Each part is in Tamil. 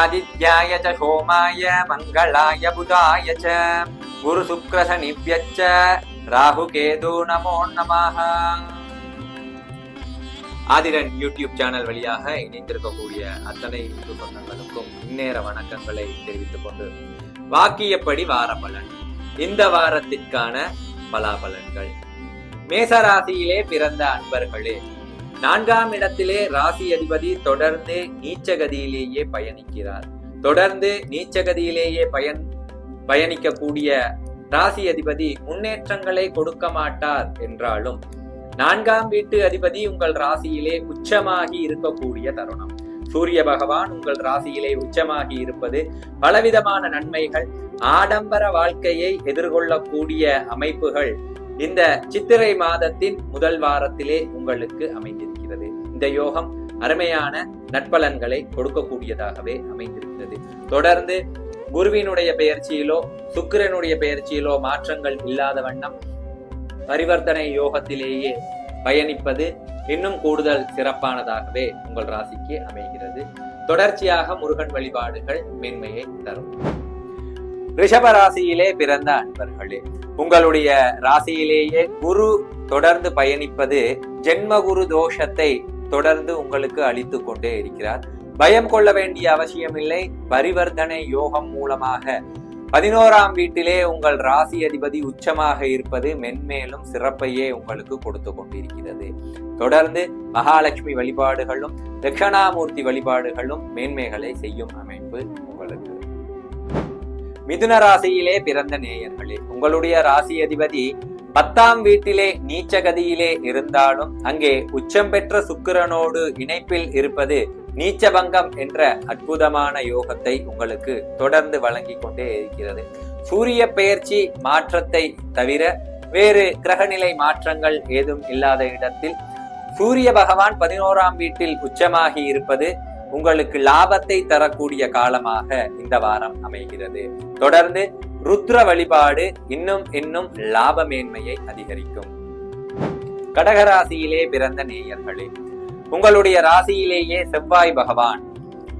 ஆதித்யாய ச சோமாய மங்களாய புதாய ச குரு சுக்ர சனிப்யச்ச ராகு கேது நமோ நமாக ஆதிரன் யூடியூப் சேனல் வழியாக இணைந்திருக்கக்கூடிய அத்தனை இந்து சொந்தங்களுக்கும் இந்நேர வணக்கங்களை தெரிவித்துக் கொண்டு வாக்கியப்படி வார பலன். இந்த வாரத்திற்கான பலாபலன்கள். மேசராசியிலே பிறந்த அன்பர்களே நான்காம் இடத்திலே ராசி அதிபதி தொடர்ந்து நீச்சகதியிலேயே பயணிக்கிறார். தொடர்ந்து நீச்சகதியிலேயே பயன் பயணிக்கக்கூடிய ராசி அதிபதி முன்னேற்றங்களை கொடுக்க மாட்டார் என்றாலும் நான்காம் வீட்டு அதிபதி உங்கள் ராசியிலே உச்சமாகி இருக்கக்கூடிய தருணம். சூரிய பகவான் உங்கள் ராசியிலே உச்சமாகி இருப்பது பலவிதமான நன்மைகள் ஆடம்பர வாழ்க்கையை எதிர்கொள்ளக்கூடிய அமைப்புகள். இந்த சித்திரை மாதத்தின் முதல் வாரத்திலே உங்களுக்கு அமைந்தது அமைந்திருக்கிறது இந்த யோகம் அருமையான நட்பலன்களை கொடுக்கக்கூடியதாகவே அமைந்திருக்கிறது. தொடர்ந்து குருவினுடைய பெயர்ச்சியிலோ சுக்கிரனுடைய பெயர்ச்சியிலோ மாற்றங்கள் இல்லாத வண்ணம் பரிவர்த்தனை யோகத்திலேயே பயணிப்பது இன்னும் கூடுதல் சிறப்பானதாகவே உங்கள் ராசிக்கு அமைகிறது. தொடர்ச்சியாக முருகன் வழிபாடுகள் மேன்மையை தரும். ரிஷப ராசியிலே பிறந்த அன்பர்களே உங்களுடைய ராசியிலேயே குரு தொடர்ந்து பயணிப்பது ஜென்மகுரு தோஷத்தை தொடர்ந்து உங்களுக்கு அளித்து கொண்டே இருக்கிறார். பயம் கொள்ள வேண்டிய அவசியமில்லை. பரிவர்த்தனை யோகம் மூலமாக பதினோராம் வீட்டிலே உங்கள் ராசி அதிபதி உச்சமாக இருப்பது மென்மேலும் சிறப்பையே உங்களுக்கு கொடுத்து கொண்டிருக்கிறது. தொடர்ந்து மகாலட்சுமி வழிபாடுகளும் தட்சணாமூர்த்தி வழிபாடுகளும் மேன்மைகளை செய்யும் அமைப்பு உங்களுக்கு மிதுன ராசியிலே பிறந்த நேயர்களே உங்களுடைய ராசி அதிபதி பத்தாம் வீட்டிலே நீச்சகதியிலே இருந்தாலும் அங்கே உச்சம் பெற்ற சுக்கிரனோடு இணைப்பில் இருப்பது நீச்சபங்கம் என்ற அற்புதமான யோகத்தை உங்களுக்கு தொடர்ந்து வழங்கி கொண்டே இருக்கிறது. சூரிய பெயர்ச்சி மாற்றத்தை தவிர வேறு கிரகநிலை மாற்றங்கள் ஏதும் இல்லாத இடத்தில் சூரிய பகவான் பதினோராம் வீட்டில் உச்சமாகி இருப்பது உங்களுக்கு லாபத்தை தரக்கூடிய காலமாக இந்த வாரம் அமைகிறது. தொடர்ந்து ருத்ர வழிபாடு இன்னும் இன்னும் லாபமேன்மையை அதிகரிக்கும். கடகராசியிலே பிறந்த நேயர்களே உங்களுடைய ராசியிலேயே செவ்வாய் பகவான்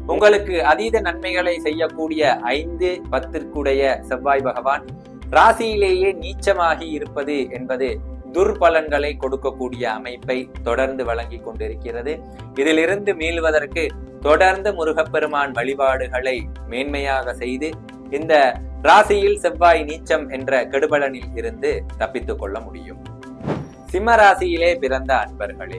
உங்களுக்கு அதீத நன்மைகளை செய்யக்கூடிய ஐந்து பத்திற்குடைய செவ்வாய் பகவான் ராசியிலேயே நீச்சமாகி இருப்பது என்பது துர்பலன்களை கொடுக்கக்கூடிய அமைப்பை தொடர்ந்து வழங்கி கொண்டிருக்கிறது. இதிலிருந்து மீள்வதற்கு தொடர்ந்து முருகப்பெருமான் வழிபாடுகளை மேன்மையாக செய்து இந்த ராசியில் செவ்வாய் நீச்சம் என்ற கெடுபலனில் இருந்து தப்பித்துக் கொள்ள முடியும். சிம்ம ராசியிலே பிறந்த அன்பர்களே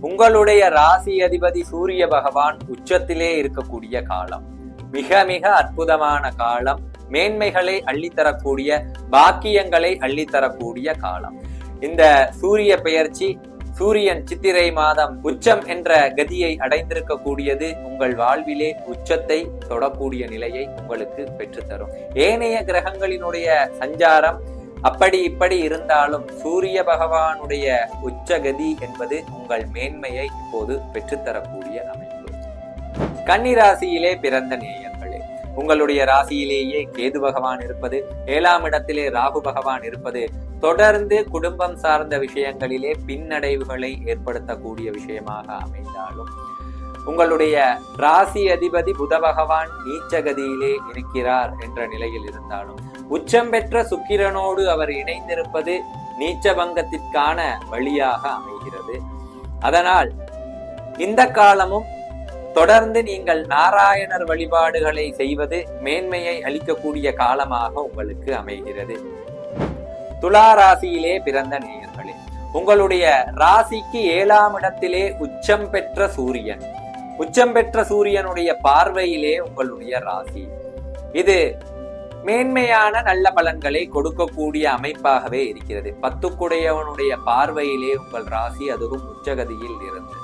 உங்களுடைய ராசி அதிபதி சூரிய பகவான் உச்சத்திலே இருக்கக்கூடிய காலம் மிக மிக அற்புதமான காலம் மேன்மைகளை அள்ளித்தரக்கூடிய பாக்கியங்களை அள்ளித்தரக்கூடிய காலம். இந்த சூரிய பெயர்ச்சி சூரியன் சித்திரை மாதம் உச்சம் என்ற கதியை அடைந்திருக்கக்கூடியது உங்கள் வாழ்விலே உச்சத்தை தொடக்கூடிய நிலையை உங்களுக்கு பெற்றுத்தரும். ஏனைய கிரகங்களினுடைய சஞ்சாரம் அப்படி இப்படி இருந்தாலும் சூரிய பகவானுடைய உச்சகதி என்பது உங்கள் மேன்மையை இப்போது பெற்றுத்தரக்கூடிய அமைப்பு. கன்னிராசியிலே பிறந்த நேயர்களே உங்களுடைய ராசியிலேயே கேது பகவான் இருப்பது ஏழாம் இடத்திலே ராகு பகவான் இருப்பது தொடர்ந்து குடும்பம் சார்ந்த விஷயங்களிலே பின்னடைவுகளை ஏற்படுத்தக்கூடிய விஷயமாக அமைந்தாலும் உங்களுடைய ராசி அதிபதி புத பகவான் நீச்சகதியிலே இருக்கிறார் என்ற நிலையில் இருந்தாலும் உச்சம் பெற்ற சுக்கிரனோடு அவர் இணைந்திருப்பது நீச்சபங்கத்திற்கான வழியாக அமைகிறது. அதனால் இந்த காலமும் தொடர்ந்து நீங்கள் நாராயணர் வழிபாடுகளை செய்வது மேன்மையை அளிக்கக்கூடிய காலமாக உங்களுக்கு அமைகிறது. துலா ராசியிலே பிறந்த நேயர்களே உங்களுடைய ராசிக்கு ஏழாம் இடத்திலே உச்சம் பெற்ற சூரியன். உச்சம் பெற்ற சூரியனுடைய பார்வையிலே உங்களுடைய ராசி. இது மேன்மையான நல்ல பலன்களை கொடுக்கக்கூடிய அமைப்பாகவே இருக்கிறது. பத்துக்குடையவனுடைய பார்வையிலே உங்கள் ராசி அதுவும் உச்சகதியில் இருந்து.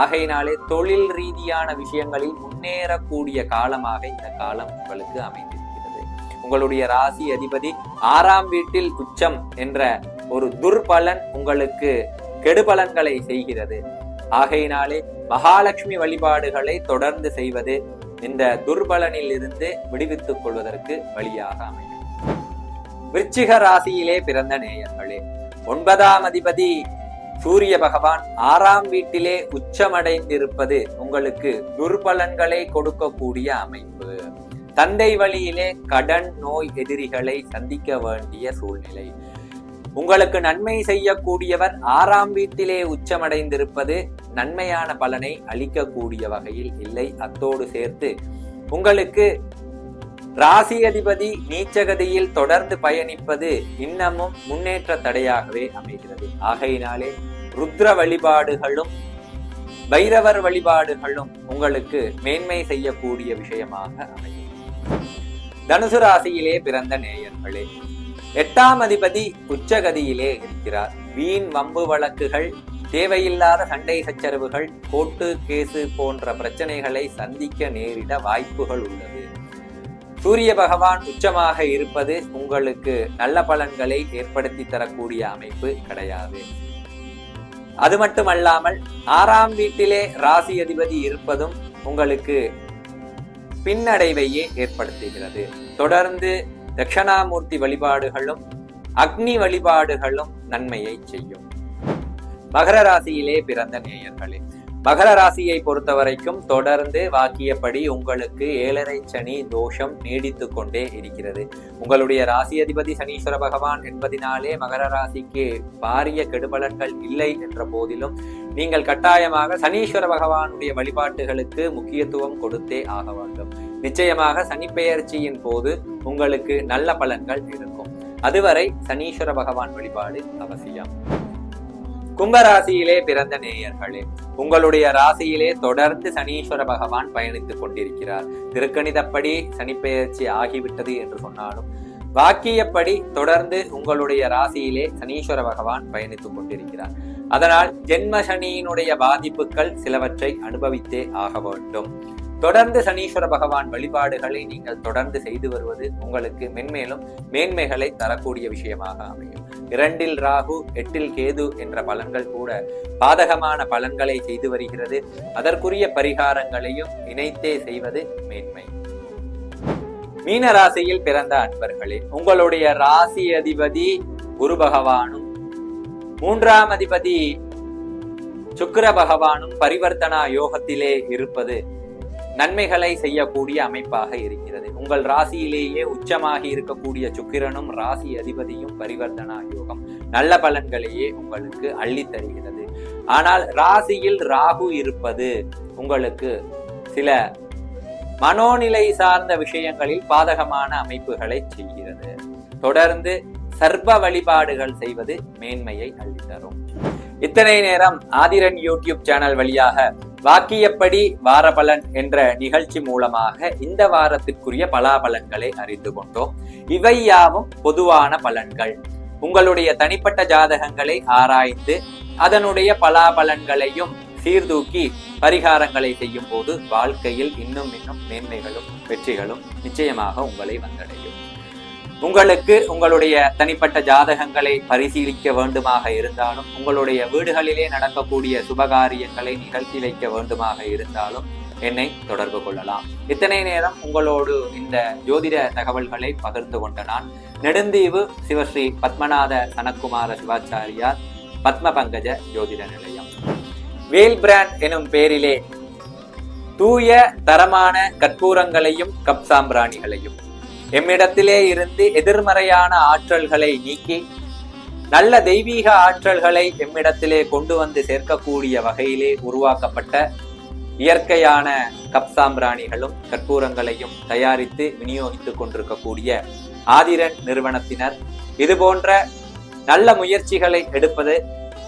ஆகையினாலே தொழில் ரீதியான விஷயங்களில் முன்னேறக்கூடிய காலமாக இந்த காலம் உங்களுக்கு அமைந்திருக்கிறது. உங்களுடைய ராசி அதிபதி ஆறாம் வீட்டில் உச்சம் என்ற ஒரு துர்பலன் உங்களுக்கு கெடுபலன்களை செய்கிறது. ஆகையினாலே மகாலட்சுமி வழிபாடுகளை தொடர்ந்து செய்வது இந்த துர்பலனில் இருந்து விடுவித்துக் கொள்வதற்கு வழியாக அமையும். விருச்சிக ராசியிலே பிறந்த நேயர்களே ஒன்பதாம் அதிபதி சூரிய பகவான் ஆறாம் வீட்டிலே உச்சமடைந்திருப்பது உங்களுக்கு துர்பலன்களை கொடுக்கக்கூடிய அமைப்பு. தந்தை வழியிலே கடன் நோய் எதிரிகளை சந்திக்க வேண்டிய சூழ்நிலை. உங்களுக்கு நன்மை செய்யக்கூடியவர் ஆறாம் வீட்டிலே உச்சமடைந்திருப்பது நன்மையான பலனை அளிக்கக்கூடிய வகையில் இல்லை. அத்தோடு சேர்த்து உங்களுக்கு ராசி அதிபதி நீச்சகதியில் தொடர்ந்து பயணிப்பது இன்னமும் முன்னேற்ற தடையாகவே அமைகிறது. ஆகையினாலே ருத்ர வழிபாடுகளும் பைரவர் வழிபாடுகளும் உங்களுக்கு மேன்மை செய்யக்கூடிய விஷயமாக அமையும். தனுசு ராசியிலே பிறந்த நேயர்களே எட்டாம் அதிபதி உச்சகதியிலே இருக்கிறார். வீண் வம்பு வழக்குகள் தேவையில்லாத சண்டை சச்சரவுகள் கோட்டு கேசு போன்ற பிரச்சனைகளை சந்திக்க நேரிட வாய்ப்புகள் உள்ளது. சூரிய பகவான் உச்சமாக இருப்பது உங்களுக்கு நல்ல பலன்களை ஏற்படுத்தி தரக்கூடிய அமைப்பு கிடையாது. அது மட்டுமல்லாமல் ஆறாம் வீட்டிலே ராசி அதிபதி இருப்பதும் உங்களுக்கு பின்னடைவையே ஏற்படுத்துகிறது. தொடர்ந்து தட்சணாமூர்த்தி வழிபாடுகளும் அக்னி வழிபாடுகளும் நன்மையை செய்யும். மகர ராசியிலே பிறந்த நேயர்களே மகர ராசியை பொறுத்த வரைக்கும் தொடர்ந்து வாக்கியப்படி உங்களுக்கு ஏழரை சனி தோஷம் நீடித்து கொண்டே இருக்கிறது. உங்களுடைய ராசி அதிபதி சனீஸ்வர பகவான் என்பதினாலே மகர ராசிக்கு பாரிய கெடுபலன்கள் இல்லை என்ற போதிலும் நீங்கள் கட்டாயமாக சனீஸ்வர பகவானுடைய வழிபாட்டுகளுக்கு முக்கியத்துவம் கொடுத்தே ஆக வேண்டும். நிச்சயமாக சனிப்பெயர்ச்சியின் போது உங்களுக்கு நல்ல பலன்கள் இருக்கும். அதுவரை சனீஸ்வர பகவான் வழிபாடு அவசியம். கும்பராசியிலே பிறந்த நேயர்களே உங்களுடைய ராசியிலே தொடர்ந்து சனீஸ்வர பகவான் பயணித்துக் கொண்டிருக்கிறார். திருக்கணிதப்படி சனிப்பெயர்ச்சி ஆகிவிட்டது என்று சொன்னாலும் வாக்கியப்படி தொடர்ந்து உங்களுடைய ராசியிலே சனீஸ்வர பகவான் பயணித்துக் கொண்டிருக்கிறார். அதனால் ஜென்ம சனியினுடைய பாதிப்புகள் சிலவற்றை அனுபவித்தே ஆக வேண்டும். தொடர்ந்து சனீஸ்வர பகவான் வழிபாடுகளை நீங்கள் தொடர்ந்து செய்து வருவது உங்களுக்கு மென்மேலும் மேன்மைகளை தரக்கூடிய விஷயமாக அமையும். இரண்டில் ராகு எட்டில் கேது என்ற பலன்கள் கூட பாதகமான பலன்களை செய்து வருகிறது. அதற்குரிய பரிகாரங்களையும் இணைத்தே செய்வது மேன்மை. மீன ராசியில் பிறந்த அன்பர்களே உங்களுடைய ராசி அதிபதி குரு பகவானும் மூன்றாம் அதிபதி சுக்கிர பகவானும் பரிவர்த்தனா யோகத்திலே இருப்பது நன்மைகளை செய்யக்கூடிய அமைப்பாக இருக்கிறது. உங்கள் ராசியிலேயே உச்சமாகி இருக்கக்கூடிய சுக்கிரனும் ராசி அதிபதியும் பரிவர்த்தனா யோகம் நல்ல பலன்களையே உங்களுக்கு அள்ளி தருகிறது. ஆனால் ராசியில் ராகு இருப்பது உங்களுக்கு சில மனோநிலை சார்ந்த விஷயங்களில் பாதகமான அமைப்புகளை செய்கிறது. தொடர்ந்து சர்வ வழிபாடுகள் செய்வது மேன்மையை அள்ளித்தரும் இத்தனை நேரம் ஆதிரன் யூடியூப் சேனல் வழியாக வாக்கியப்படி வாரபலன் என்ற நிகழ்ச்சி மூலமாக இந்த வாரத்திற்குரிய பலாபலன்களை அறிந்து கொண்டோம். இவை யாவும் பொதுவான பலன்கள். உங்களுடைய தனிப்பட்ட ஜாதகங்களை ஆராய்ந்து அதனுடைய பலாபலன்களையும் சீர்தூக்கி பரிகாரங்களை செய்யும் போது வாழ்க்கையில் இன்னும் இன்னும் மேன்மைகளும் வெற்றிகளும் நிச்சயமாக உங்களை வந்தடையும். உங்களுக்கு உங்களுடைய தனிப்பட்ட ஜாதகங்களை பரிசீலிக்க வேண்டுமாக இருந்தாலும் உங்களுடைய வீடுகளிலே நடக்கக்கூடிய சுபகாரியங்களை நிகழ்த்தி வைக்க வேண்டுமாக இருந்தாலும் என்னை தொடர்பு கொள்ளலாம். இத்தனை நேரம் உங்களோடு இந்த ஜோதிட தகவல்களை பகிர்ந்து கொண்ட நான் நெடுந்தீவு சிவஸ்ரீ பத்மநாத சனக்குமார சிவாச்சாரியார் பத்ம பங்கஜ ஜோதிட நிலையம். வேல் பிராண்ட் எனும் பேரிலே தூய தரமான கற்பூரங்களையும் கப் சாம்பிராணிகளையும் எம்மிடத்திலே இருந்து எதிர்மறையான ஆற்றல்களை நீக்கி நல்ல தெய்வீக ஆற்றல்களை எம்மிடத்திலே கொண்டு வந்து சேர்க்கக்கூடிய வகையிலே உருவாக்கப்பட்ட இயற்கையான கப்சாம்பிராணிகளும் கற்பூரங்களையும் தயாரித்து விநியோகித்துக் கொண்டிருக்கக்கூடிய ஆதிரன் நிறுவனத்தினர். இது போன்ற நல்ல முயற்சிகளை எடுப்பது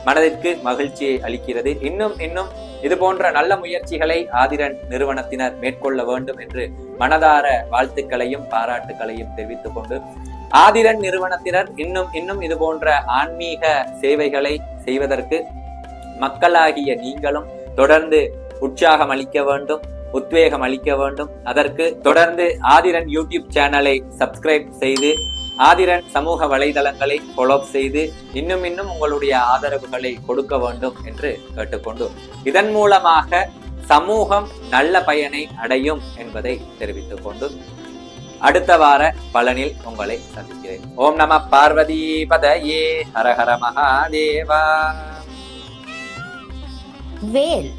மனதிற்கு மகிழ்ச்சியை அளிக்கிறது. இன்னும் இன்னும் இது போன்ற நல்ல முயற்சிகளை ஆதிரன் நிறுவனத்தினர் மேற்கொள்ள வேண்டும் என்று மனதார வாழ்த்துக்களையும் பாராட்டுக்களையும் தெரிவித்துக் கொண்டு ஆதிரன் நிறுவனத்தினர் இன்னும் இன்னும் இது போன்ற ஆன்மீக சேவைகளை செய்வதற்கு மக்களாகிய நீங்களும் தொடர்ந்து உற்சாகம் அளிக்க வேண்டும் உத்வேகம் அளிக்க வேண்டும். அதற்கு தொடர்ந்து ஆதிரன் யூடியூப் சேனலை சப்ஸ்கிரைப் செய்து ஆதிரன் சமூக வலைதளங்களை ஃபாலோ செய்து இன்னும் இன்னும் உங்களுடைய ஆதரவுகளை கொடுக்க வேண்டும் என்று கேட்டுக்கொண்டு இதன் மூலமாக சமூகம் நல்ல பயனை அடையும் என்பதை தெரிவித்துக் கொண்டு அடுத்த வார பலனில் உங்களை சந்திக்கிறேன். ஓம் நம பார்வதி பதயே ஹரஹர மகாதேவா. வேல்